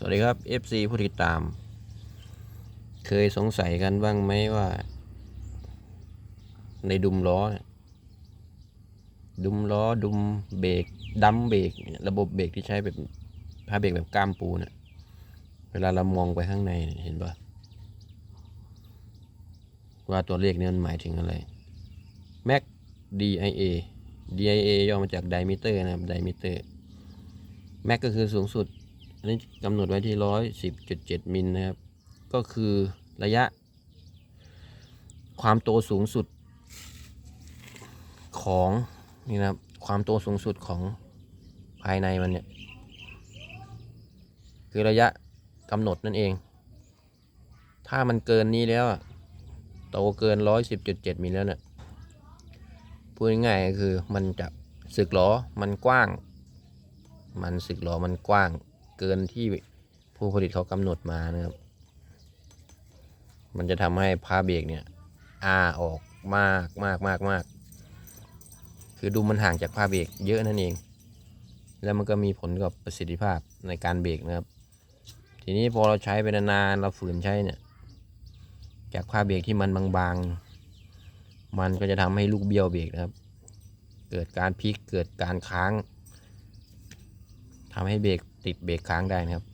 สวัสดีครับ FC ผู้ติดตาม เคยสงสัยกันบ้างไหมว่า ในดุมล้อ ดุมล้อดุมเบรกดัมเบรกระบบเบรกที่ใช้แบบผ้าเบรกแบบก้ามปูเนะ่ะเวลาเรามองไปข้างในเนี่ยเห็นปะว่าตัวเลขนี้มันหมายถึงอะไร Mac DIA DIA ย่อมาจาก diameter นะครับ diameter Mac ก็คือสูงสุด อันนี้กำหนดไว้ที่ร้อยสิบจุดเจ็ดมิลนะครับ ก็คือระยะ ความโตสูงสุดของนี่นะครับ ความโตสูงสุดของภายในมันเนี่ย คือระยะกำหนดนั่นเอง ถ้ามันเกินนี้แล้วโตเกินร้อยสิบจุดเจ็ดมิลแล้วเนี่ยพูดง่ายๆก็คือมันจะสึกล้อมันกว้าง มันสึกล้อมันกว้าง เกินที่ผู้ผลิตเขากำหนดมานะครับ มันจะทำให้ผ้าเบรกเนี่ยอาออกมากมากมากมาก คือดูมันห่างจากผ้าเบรกเยอะนั่นเอง แล้วมันก็มีผลกับประสิทธิภาพในการเบรกนะครับ ทีนี้พอเราใช้ไปนานๆเราฝืนใช้เนี่ย จากผ้าเบรกที่มันบางๆ มันก็จะทำให้ลูกเบี้ยวเบรกนะครับ เกิดการพลิกเกิดการค้าง ทำให้เบรกติดเบรกค้างได้นะครับ